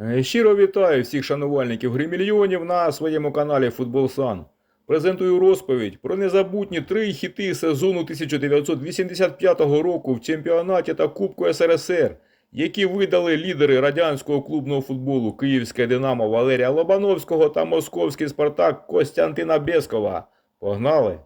Е, Щиро вітаю всіх шанувальників гри мільйонів на своєму каналі Футбол Сан. Презентую розповідь про незабутні три хіти сезону 1985 року в чемпіонаті та Кубку СРСР, які видали лідери радянського клубного футболу Київське Динамо Валерія Лобановського та Московський Спартак Костянтина Бєскова. Погнали!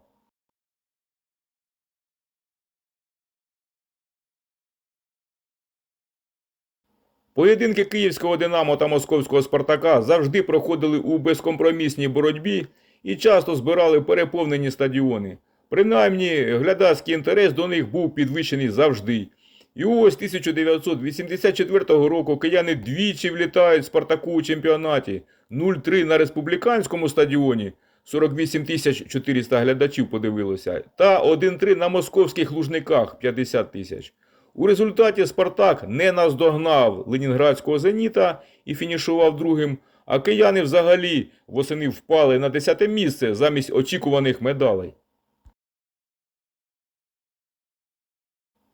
Поєдинки київського Динамо та московського Спартака завжди проходили у безкомпромісній боротьбі і часто збирали переповнені стадіони. Принаймні, глядацький інтерес до них був підвищений завжди. І ось 1984 року кияни двічі влітають Спартаку у чемпіонаті 0-3 на республіканському стадіоні. 48 тисяч 400 глядачів подивилося, та 1-3 на московських лужниках 50 тисяч. У результаті Спартак не наздогнав Ленінградського Зеніта і фінішував другим, а кияни взагалі восени впали на 10 місце замість очікуваних медалей.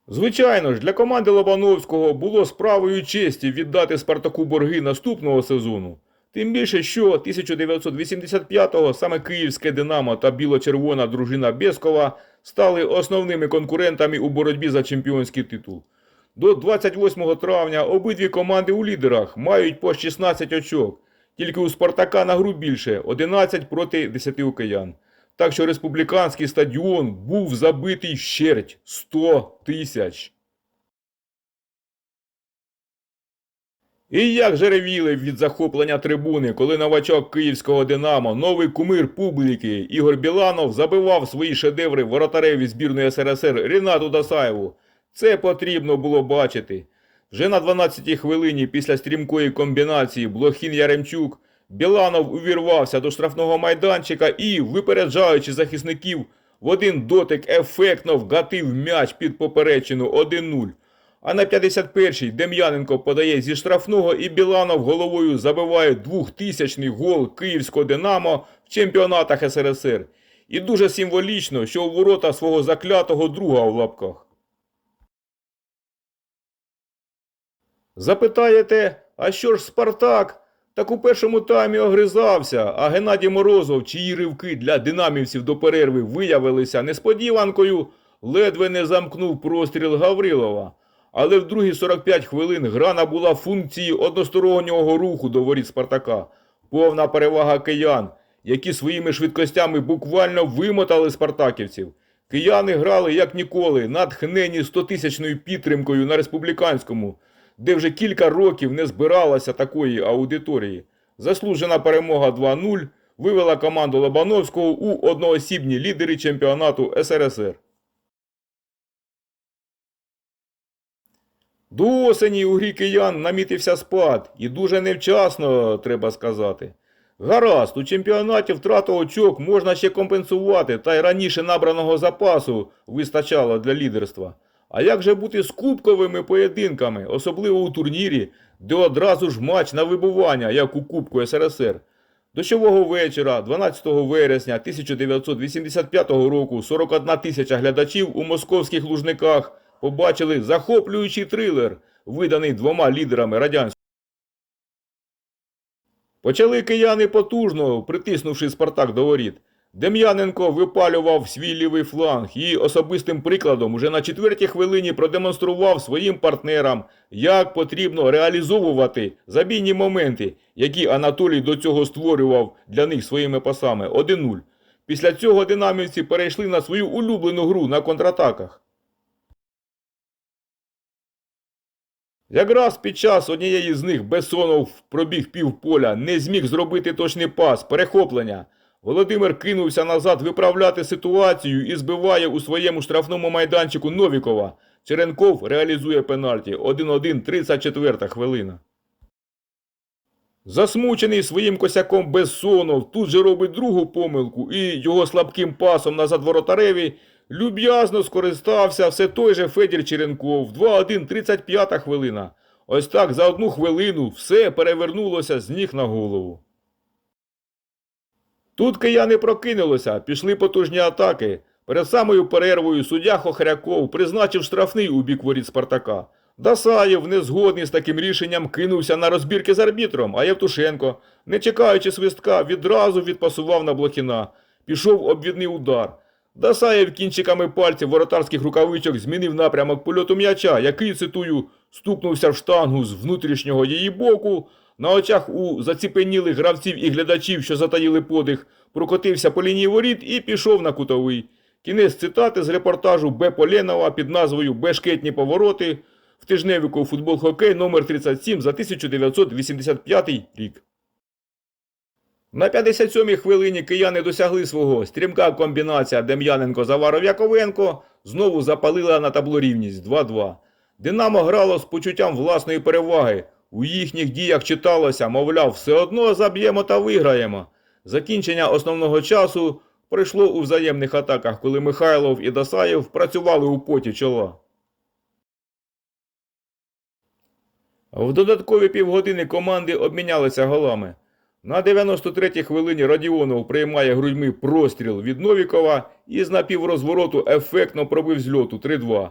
Звичайно ж, для команди Лобановського було справою честі віддати Спартаку борги наступного сезону. Тим більше, що 1985-го саме київське Динамо та біло-червона дружина Бєскова стали основними конкурентами у боротьбі за чемпіонський титул. До 28 травня обидві команди у лідерах мають по 16 очок, тільки у Спартака на гру більше 11 проти 10 у киян. Так що республіканський стадіон був забитий щерть 100 тисяч. І як же ревіли від захоплення трибуни, коли новачок київського Динамо, новий кумир публіки Ігор Біланов забивав свої шедеври воротареві збірної СРСР Рінату Дасаєву. Це потрібно було бачити. Вже на 12-й хвилині після стрімкої комбінації Блохін Яремчук Біланов увірвався до штрафного майданчика і, випереджаючи захисників, в один дотик ефектно вгатив м'яч під поперечину 1-0. А на 51-й Дем'яненко подає зі штрафного і Біланов головою забиває 2000-й гол київського Динамо в чемпіонатах СРСР. І дуже символічно, що у ворота свого заклятого друга в лапках. Запитаєте, а що ж Спартак? Так у першому таймі огризався, а Геннадій Морозов, чиї ривки для динамівців до перерви виявилися несподіванкою, ледве не замкнув простріл Гаврилова. Але в другі 45 хвилин гра набула функції одностороннього руху до воріт Спартака. Повна перевага киян, які своїми швидкостями буквально вимотали спартаківців. Кияни грали як ніколи, натхнені 100-тисячною підтримкою на республіканському, де вже кілька років не збиралася такої аудиторії. Заслужена перемога 2-0 вивела команду Лобановського у одноосібні лідери чемпіонату СРСР. До осені у грі киян намітився спад, і дуже невчасно, треба сказати. Гаразд, у чемпіонаті втрату очок можна ще компенсувати, та й раніше набраного запасу вистачало для лідерства. А як же бути з кубковими поєдинками, особливо у турнірі, де одразу ж матч на вибування, як у Кубку СРСР? Дощового вечора, 12 вересня 1985 року, 41 тисяча глядачів у московських лужниках побачили захоплюючий трилер, виданий двома лідерами радянського. Почали кияни потужно, притиснувши Спартак до воріт. Дем'яненко випалював свій лівий фланг і особистим прикладом уже на четвертій хвилині продемонстрував своїм партнерам, як потрібно реалізовувати забійні моменти, які Анатолій до цього створював для них своїми пасами 1-0. Після цього динамівці перейшли на свою улюблену гру на контратаках. Якраз під час однієї з них Бесонов пробіг півполя, не зміг зробити точний пас, перехоплення. Володимир кинувся назад виправляти ситуацію і збиває у своєму штрафному майданчику Новікова. Черенков реалізує пенальті 1-1, 34 хвилина. Засмучений своїм косяком Бессонов тут же робить другу помилку і його слабким пасом назад воротареві люб'язно скористався все той же Федір Черенков. 2-1, 35 хвилина. Ось так за одну хвилину все перевернулося з ніг на голову. Тут кияни прокинулися, пішли потужні атаки. Перед самою перервою суддя Хохряков призначив штрафний у бік воріт Спартака. Дасаєв, не згодний з таким рішенням, кинувся на розбірки з арбітром, а Євтушенко, не чекаючи свистка, відразу відпасував на Блохіна. Пішов обвідний удар. Дасаєв кінчиками пальців воротарських рукавичок змінив напрямок польоту м'яча, який, цитую, стукнувся в штангу з внутрішнього її боку. На очах у заціпенілих гравців і глядачів, що затаїли подих, прокотився по лінії воріт і пішов на кутовий. Кінець цитати з репортажу Б. Поленова під назвою Бешкетні повороти в тижневику футбол хокей номер 37 за 1985 рік. На 57-й хвилині кияни досягли свого. Стрімка комбінація Дем'яненко Заваров Яковенко знову запалила на табло рівність 2-2. Динамо грало з почуттям власної переваги. У їхніх діях читалося, мовляв, все одно заб'ємо та виграємо. Закінчення основного часу пройшло у взаємних атаках, коли Михайлов і Дасаєв працювали у поті чола. В додаткові півгодини команди обмінялися голами. На 93-й хвилині Радіонов приймає грудьми простріл від Новікова і з напіврозвороту ефектно пробив зльоту 3-2.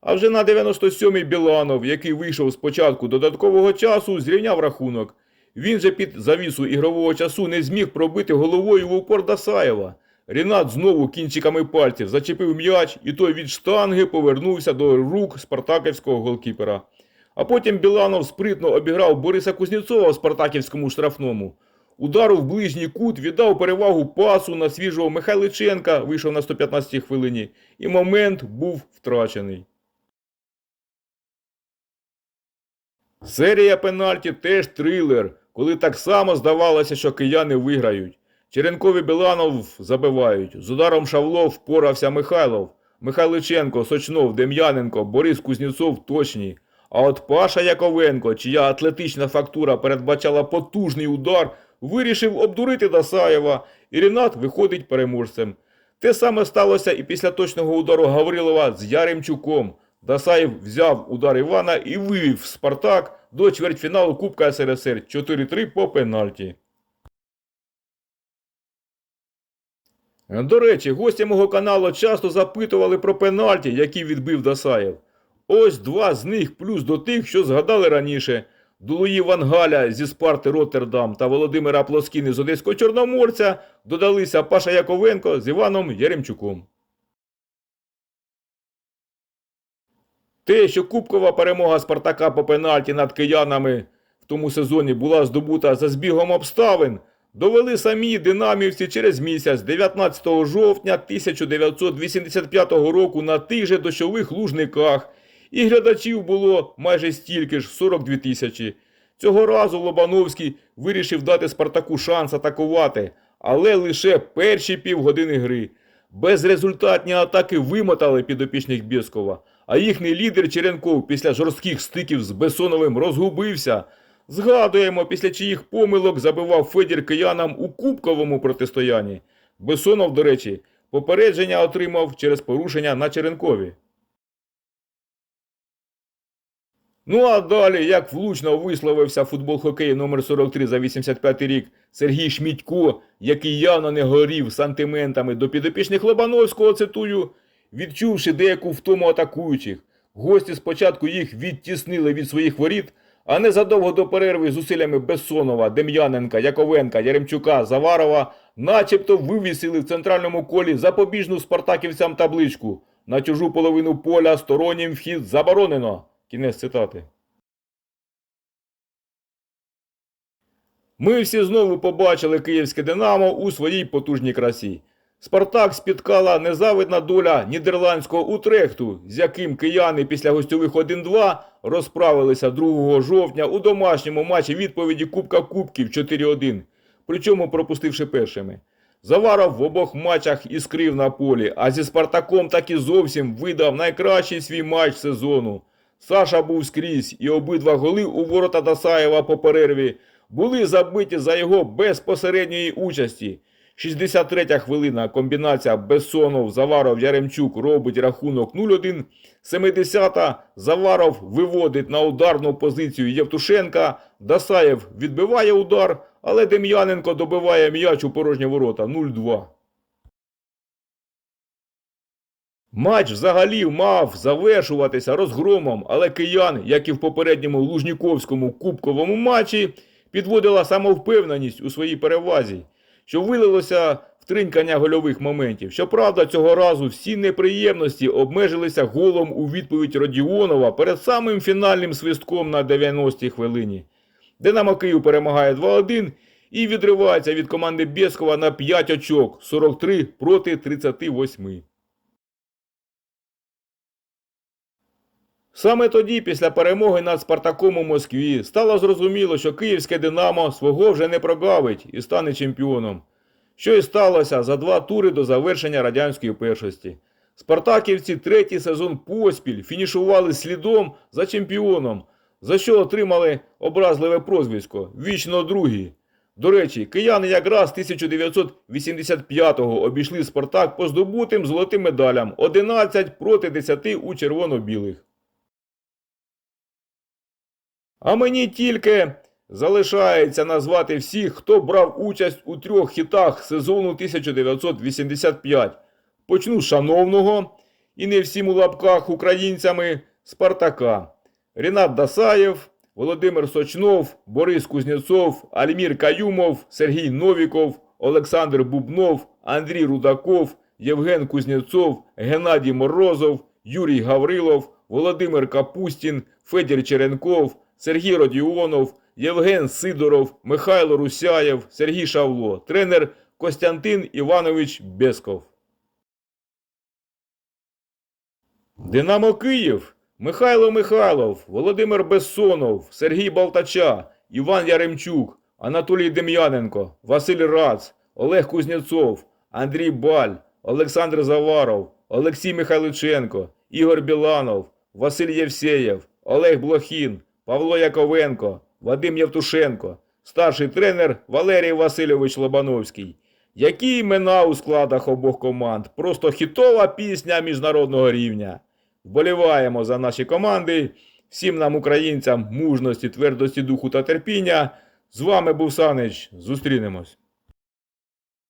А вже на 97-й Біланов, який вийшов з початку додаткового часу, зрівняв рахунок. Він же під завісу ігрового часу не зміг пробити головою в упор Дасаєва. Рінат знову кінчиками пальців зачепив м'яч, і той від штанги повернувся до рук спартаківського голкіпера. А потім Біланов спритно обіграв Бориса Кузнєцова в спартаківському штрафному. Удару в ближній кут віддав перевагу пасу на свіжого Михайличенка, вийшов на 115-й хвилині, і момент був втрачений. Серія пенальті теж трилер, коли так само здавалося, що кияни виграють. Черенкові Біланов забивають. З ударом Шавлов впорався Михайлов. Михайличенко, Сочнов, Дем'яненко, Борис Кузнєцов точні. А от Паша Яковенко, чия атлетична фактура передбачала потужний удар, вирішив обдурити Дасаєва, і Рінат виходить переможцем. Те саме сталося і після точного удару Гаврилова з Яремчуком. Дасаєв взяв удар Івана і вивів Спартак до чвертьфіналу Кубка СРСР 4-3 по пенальті. До речі, гості мого каналу часто запитували про пенальті, які відбив Дасаєв. Ось два з них плюс до тих, що згадали раніше. До Луї Ван зі Спарти Роттердам та Володимира Плоскіни з Одеського Чорноморця додалися Паша Яковенко з Іваном Яремчуком. Те, що кубкова перемога Спартака по пенальті над киянами в тому сезоні була здобута за збігом обставин, довели самі динамівці через місяць 19 жовтня 1985 року на тих же дощових лужниках, і глядачів було майже стільки ж 42 тисячі. Цього разу Лобановський вирішив дати Спартаку шанс атакувати, але лише перші півгодини гри. Безрезультатні атаки вимотали підопічних Бєскова, а їхній лідер Черенков після жорстких стиків з Бесоновим розгубився. Згадуємо, після чиїх помилок забивав Федір киянам у кубковому протистоянні. Бесонов, до речі, попередження отримав через порушення на Черенкові. Ну а далі, як влучно висловився футбол хокей номер 43 за 85 рік Сергій Шмідько, який явно не горів сантиментами до підопічних Лобановського, цитую, відчувши деяку втому атакуючих, гості спочатку їх відтіснили від своїх воріт, а незадовго до перерви зусиллями Бессонова, Дем'яненка, Яковенка, Яремчука, Заварова, начебто вивісили в центральному колі запобіжну спартаківцям табличку. На чужу половину поля стороннім вхід заборонено. Кінець цитати. Ми всі знову побачили київське Динамо у своїй потужній красі. Спартак спіткала незавидна доля нідерландського Утрехту, з яким кияни після гостьових 1-2 розправилися 2 жовтня у домашньому матчі відповіді Кубка Кубків 4-1, причому пропустивши першими. Заваров в обох матчах іскрив на полі, а зі Спартаком так і зовсім видав найкращий свій матч сезону. Саша був скрізь, і обидва голи у ворота Дасаєва по перерві були забиті за його безпосередньої участі. 63 хвилина комбінація Бессонов, Заваров, Яремчук робить рахунок 0-1. 70-та Заваров виводить на ударну позицію Євтушенка. Дасаєв відбиває удар, але Дем'яненко добиває м'яч у порожні ворота 0-2. Матч взагалі мав завершуватися розгромом, але киян, як і в попередньому Лужніковському кубковому матчі, підводила самовпевненість у своїй перевазі, що вилилося в тринькання гольових моментів. Щоправда, цього разу всі неприємності обмежилися голом у відповідь Родіонова перед самим фінальним свистком на 90-й хвилині. Динамо Київ перемагає 2-1 і відривається від команди Бєскова на 5 очок 43 проти 38. Саме тоді, після перемоги над Спартаком у Москві, стало зрозуміло, що київське Динамо свого вже не прогавить і стане чемпіоном. Що і сталося за два тури до завершення радянської першості. Спартаківці третій сезон поспіль фінішували слідом за чемпіоном, за що отримали образливе прозвисько вічно другі. До речі, кияни якраз 1985-го обійшли Спартак по здобутим золотим медалям 11 проти 10 у червоно-білих. А мені тільки залишається назвати всіх, хто брав участь у трьох хітах сезону 1985. Почну з шановного і не всім у лапках українцями Спартака. Рінат Дасаєв, Володимир Сочнов, Борис Кузнєцов, Альмір Каюмов, Сергій Новіков, Олександр Бубнов, Андрій Рудаков, Євген Кузнєцов, Геннадій Морозов, Юрій Гаврилов, Володимир Капустін, Федір Черенков, Сергій Родіонов, Євген Сидоров, Михайло Русяєв, Сергій Шавло, тренер Костянтин Іванович Бесков. Динамо Київ. Михайло Михайлов, Володимир Бессонов, Сергій Балтача, Іван Яремчук, Анатолій Дем'яненко, Василь Рац, Олег Кузнєцов, Андрій Баль, Олександр Заваров, Олексій Михайличенко, Ігор Біланов, Василь Євсеєв, Олег Блохін, Павло Яковенко, Вадим Євтушенко, старший тренер Валерій Васильович Лобановський. Які імена у складах обох команд? Просто хітова пісня міжнародного рівня. Вболіваємо за наші команди. Всім нам, українцям, мужності, твердості духу та терпіння. З вами був Санич. Зустрінемось.